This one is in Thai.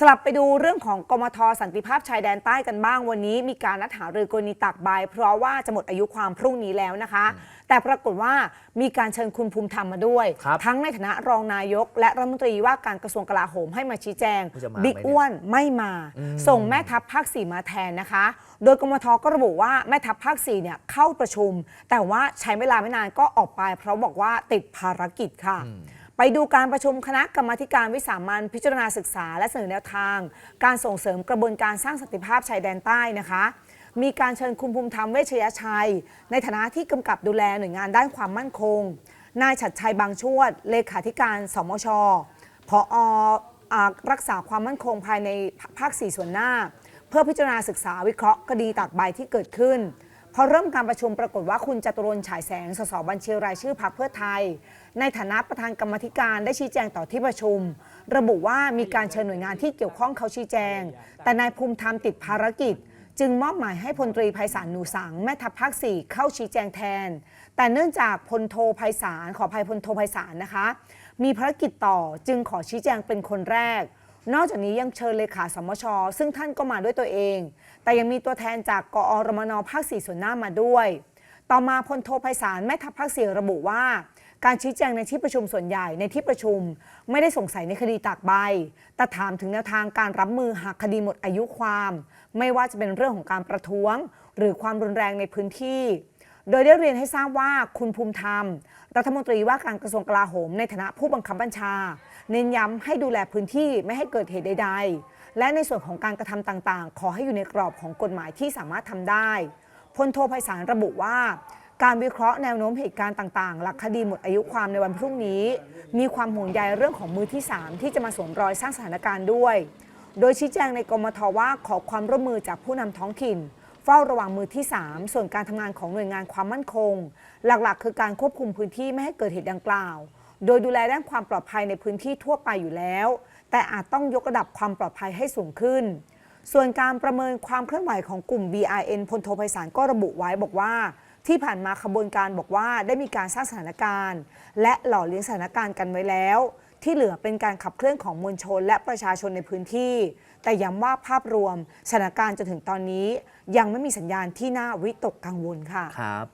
สลับไปดูเรื่องของกมทสันติภาพชายแดนใต้กันบ้างวันนี้ มีการนัดหารือกรณีตักใบเพราะว่าจะหมดอายุความพรุ่งนี้แล้วนะคะ แต่ปรากฏว่ามีการเชิญคุณภูมิธรรมมาด้วยครับทั้งในฐานะรองนายก และรัฐมนตรีว่าการกระทรวงกลาโหมให้มาชี้แจงจะมาไหมบิ๊กเนี่ยอ้วนไม่มาอืมส่งแม่ทัพภาคสี่มาแทนนะคะ โดยกมทก็ระบุว่าแม่ทัพภาคสี่เนี่ยเข้าประชุม แต่ว่าใช้เวลาไม่นานก็ออกไป เพราะบอกว่าติดภารกิจค่ะ ไปดูการประชุมคณะกรรมาธิการวิสามันพิจารณาศึกษา และเสนอแนวทาง การส่งเสริมกระบวนการสร้างสันติภาพชายแดนใต้นะคะ มีการเชิญคุณภูมิธรรมเวชยชัย ในฐานะที่กำกับดูแลหน่วยงานด้านความมั่นคง นายฉัดชัยบางชวด เลขาธิการสมชพออรักษาความมั่นคงภายในภาค 4 ส่วนหน้า เพื่อพิจารณาศึกษาวิเคราะห์คดีตากใบที่เกิดขึ้น พอเริ่มการประชุมปรากฏว่าคุณจตุรนฉายแสงสสบัญชีรายชื่อพรรคเพื่อไทย ในฐานะประธานกรรมธิการได้ชี้แจงต่อที่ประชุม ระบุว่ามีการเชิญหน่วยงานที่เกี่ยวข้องเขาชี้แจง แต่นายภูมิธรรมติดภารกิจ จึงมอบหมายให้พลตรีไพศาลหนูสังแม่ทัพภาค4เข้าชี้แจงแทน แต่เนื่องจากพลโทไพศาลขออภัยพลโทไพศาลนะคะ มีภารกิจต่อจึงขอชี้แจงเป็นคนแรก นอกจากนี้ยังเชิญเลขาสมช ซึ่งท่านก็มาด้วยตัวเอง แต่ยังมีตัวแทนจากกอรมนภาค4ส่วนหน้ามาด้วย ต่อมาพลโทไพศาลแม่ทัพภาค4ระบุว่า การชี้แจงในที่ประชุมส่วนใหญ่ในที่ประชุม ไม่ได้สงสัยในคดีตากใบ แต่ถามถึงแนวทางการรับมือหากคดีหมดอายุความ ไม่ว่าจะเป็นเรื่องของการประท้วง หรือความรุนแรงในพื้นที่ โดยได้เรียนให้ทราบว่าคุณภูมิธรรม รัฐมนตรีว่าการกระทรวงกลาโหมในฐานะผู้บังคับบัญชา เน้นย้ำให้ดูแลพื้นที่ไม่ให้เกิดเหตุใด ๆ และในส่วนของการกระทำต่างๆ ขอให้อยู่ในกรอบของกฎหมายที่สามารถทำได้พลโทไพศาลระบุว่า การวิเคราะห์แนวโน้มเหตุการณ์ต่างๆ หลักคดีหมดอายุความในวันพรุ่งนี้ มีความห่วงใยเรื่องของมือที่ 3 ที่จะมาสวมรอยสร้างสถานการณ์ด้วย โดยชี้แจงในกรมทว่าขอความร่วมมือจากผู้นำท้องถิ่น เฝ้าระวังมือที่ 3 ส่วนการทำงานของหน่วยงานความมั่นคง หลักๆ คือการควบคุมพื้นที่ไม่ให้เกิดเหตุดังกล่าว โดยดูแลด้านความปลอดภัยในพื้นที่ทั่วไปอยู่แล้ว แต่อาจต้องยกระดับความปลอดภัยให้สูงขึ้น ส่วนการประเมินความเคลื่อนไหวของกลุ่ม BRN พลโทไพศาลก็ระบุไว้บอกว่า ที่ผ่านมาขบวนการบอกว่าได้มีการสร้างสถานการณ์ และหล่อเลี้ยงสถานการณ์กันไว้แล้ว ที่เหลือเป็นการขับเคลื่อนของมวลชนและประชาชนในพื้นที่ แต่ย้ำว่าภาพรวมสถานการณ์จนถึงตอนนี้ ยังไม่มีสัญญาณที่น่าวิตกกังวลค่ะครับ